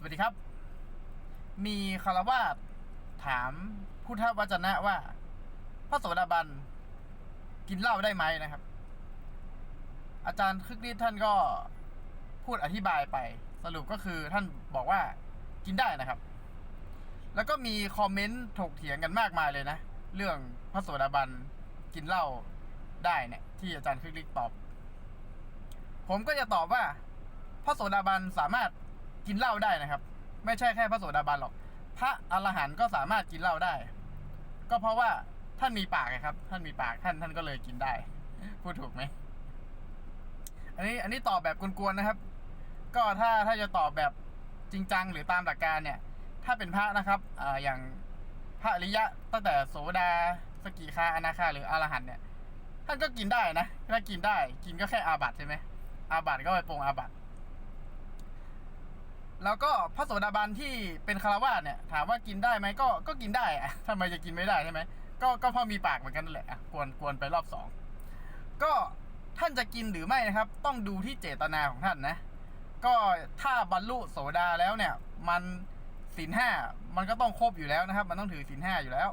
สวัสดีครับ มีคารวาสถามพุทธวจนะว่า พระโสดาบันกินเหล้าได้ไหมนะครับ อาจารย์คึกฤทธิ์ท่านก็พูดอธิบายไป สรุปก็คือท่านบอกว่ากินได้นะครับ แล้วก็มีคอมเมนต์ถกเถียงกันมากมายเลยนะ เรื่องพระโสดาบันกินเหล้าได้เนี่ย ที่อาจารย์คึกฤทธิ์ตอบ ผมก็จะตอบว่า พระโสดาบันสามารถ กินเหล้าได้นะครับ ไม่ใช่แค่พระโสดาบันหรอก พระอรหันต์ก็สามารถกินเหล้าได้ ก็เพราะว่าท่านมีปากไงครับ ท่านมีปากท่านท่านก็เลยกินได้ พูดถูกไหมอันนี้อันนี้ตอบแบบกวนๆนะครับ ก็ถ้าถ้าจะตอบแบบจริงจังหรือตามหลักการเนี่ย ถ้าเป็นพระนะครับอ่าอย่างพระอริยะตั้งแต่โสดาสกิคาอนาคาหรืออรหันต์เนี่ยท่านก็กินได้นะถ้ากินได้ กินก็แค่อาบัตใช่ไหมอาบัตก็ไปปรงอาบัต แล้วก็พระโสดาบันที่เป็นคารวาสเนี่ยถามว่ากินได้ไหมก็ก็กินได้อะทำไมจะกินไม่ได้ใช่ไหมก็ก็เพราะมีปากเหมือนกันนั่นแหละอะกวนกวนไปรอบสองก็ท่านจะกินหรือไม่นะครับ ต้องดูที่เจตนาของท่านนะ ก็ถ้าบรรลุโสดาแล้วเนี่ย มันศีลห้ามันก็ต้องครบอยู่แล้วนะครับ มันต้องถือศีลห้าอยู่แล้ว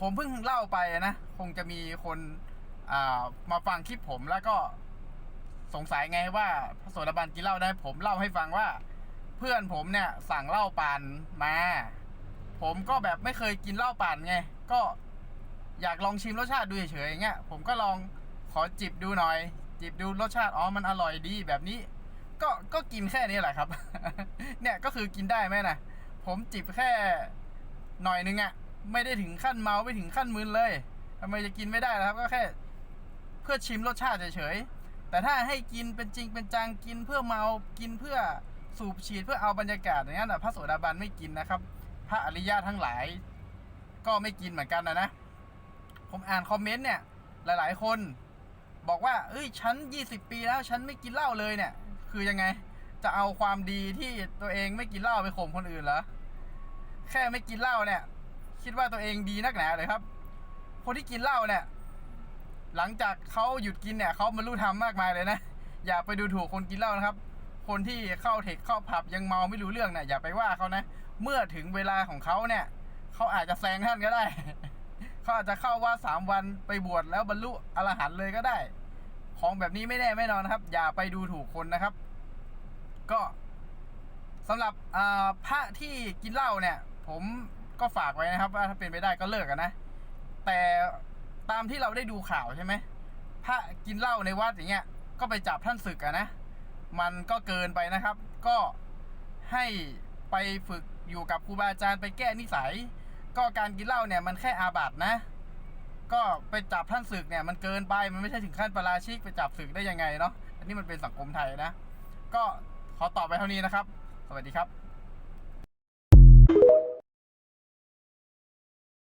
ผมเพิ่งเล่าไปนะคงจะมีคนอ่ามาฟังคลิปผมแล้วก็สงสัยไงว่าพระโสดาบันกินเหล้าได้ผมเล่าให้ฟังว่า เพื่อนผมเนี่ยสั่งเหล้าปั่นมา ผมก็แบบไม่เคยกินเหล้าปั่นไง ก็อยากลองชิมรสชาติดูเฉยๆอย่างเงี้ย ผมก็ลองขอจิบดูหน่อย จิบดูรสชาติ อ๋อ มันอร่อยดีแบบนี้ ก็ ก็กินแค่นี้แหละครับ เนี่ยก็คือกินได้ไหมนะ ผมจิบแค่หน่อยนึงอะไม่ได้ถึงขั้นเมาไม่ถึงขั้นมึนเลยทำไมจะกินไม่ได้ล่ะครับ ก็แค่ เพื่อชิมรสชาติเฉยๆ แต่ถ้าให้กินเป็นจริงเป็นจังกินเพื่อเมา กินเพื่อ สูบฉีดเพื่อเอาบรรยากาศอย่างนั้นนะพระโสดาบันไม่กินนะครับ พระอริยะทั้งหลาย ก็ไม่กินเหมือนกันนะนะ ผมอ่านคอมเมนต์เนี่ย หลาย ๆ คนบอกว่า เอ้ย ฉันยี่สิบปีแล้ว ฉันไม่กินเหล้าเลยเนี่ย คือยังไง จะเอาความดีที่ตัวเองไม่กินเหล้าไปข่มคนอื่นเหรอ แค่ไม่กินเหล้าเนี่ย คิดว่าตัวเองดีนักหนาเลยครับ คนที่กินเหล้าเนี่ย หลังจากเขาหยุดกินเนี่ยเขาบรรลุธรรมมากมายเลยนะ อย่าไปดูถูกคนกินเหล้านะครับ คนที่เข้าเทคเข้าผับยังเมาไม่รู้เรื่องนี่ยอย่าไปว่าเขานะ เมื่อถึงเวลาของเขาเนี่ย เขาอาจจะแซงท่านก็ได้ เขาอาจจะเข้าว่าสามวันไปบวชแล้วบรรลุอรหันต์เลยก็ได้ ของแบบนี้ไม่แน่ไม่นอนนะครับ อย่าไปดูถูกคนนะครับ ก็สำหรับอ่าพระที่กินเหล้าเนี่ย ผมก็ฝากไว้นะครับ ว่าถ้าเป็นไปได้ก็เลิกกันนะ แต่ตามที่เราได้ดูข่าวใช่ไหมพระกินเหล้าในวัดอย่างเงี้ยก็ไปจับท่านศึกอะนะ มันก็เกินไปนะครับ ก็ให้ไปฝึกอยู่กับครูบาอาจารย์ไปแก้นิสัย ก็การกินเหล้าเนี่ยมันแค่อาบัตินะ ก็ไปจับท่านศึกเนี่ยมันเกินไปมันไม่ใช่ถึงขั้นประราชิกไปจับศึกได้ยังไงเนาะอันนี้มันเป็นสังคมไทยนะ ก็ขอตอบไปเท่านี้นะครับ สวัสดีครับ